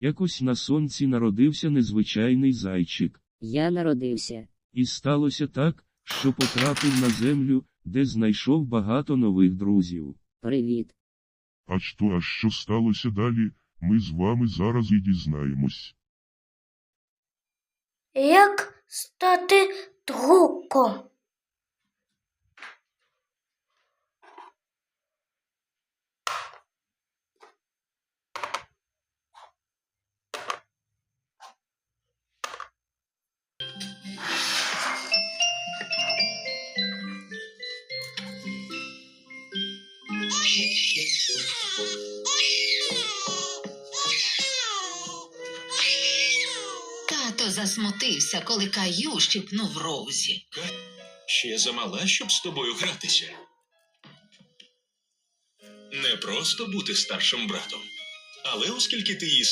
Якось на сонці народився незвичайний зайчик. Я народився. І сталося так, що потрапив на землю, де знайшов багато нових друзів. Привіт. А що, а що сталося далі, ми з вами зараз і дізнаємось. Як стати другом? Тато засмутився, коли Каю щипнув Роузі. Ще замала, щоб з тобою гратися. Не просто бути старшим братом. Але оскільки ти її.